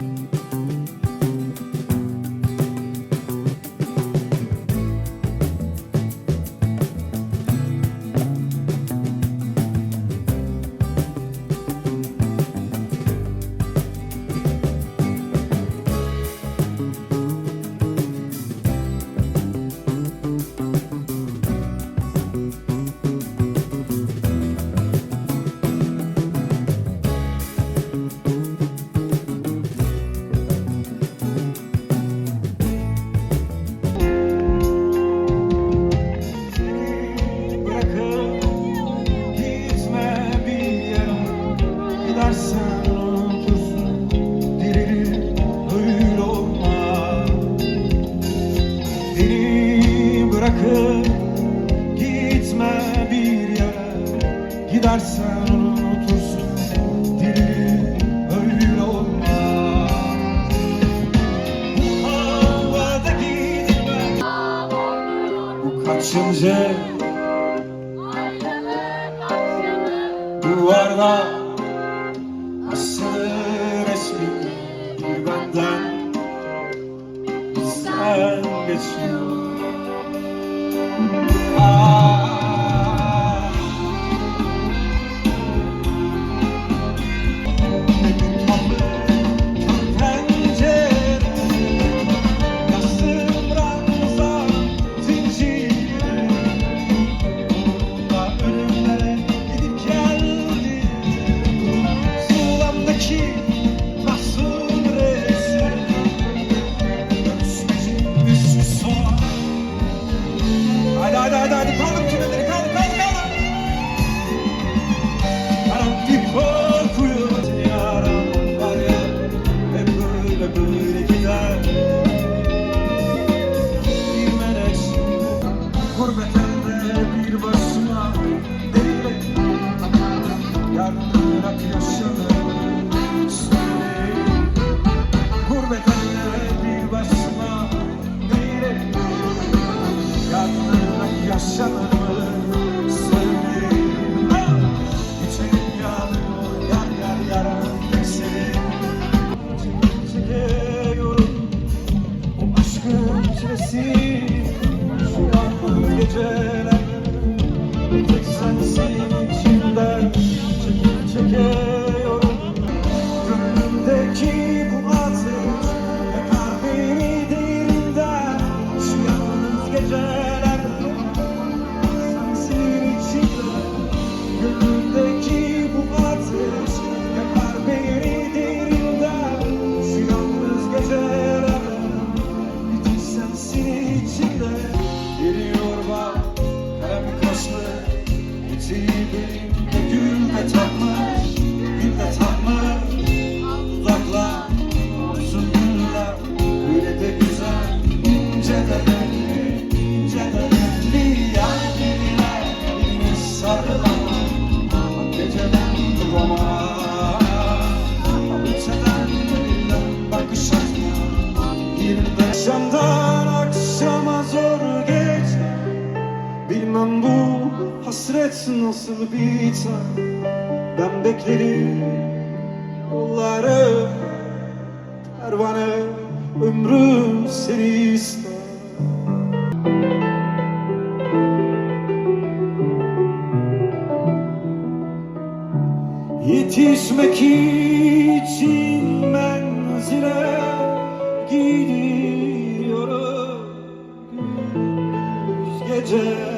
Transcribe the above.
うん。bırakıp gitme bir yere. Gidersen unutursun dilini öyle olmaz. Bu havada gitme. Bu kaçıncı? Duvarda asılı resmi bir benden. Bizden geçiyor major nasıl biter? Ben beklerim yolları. Pervane ömrüm seni ister. Yetişmek için menzile gidiyorum. Gündüz gece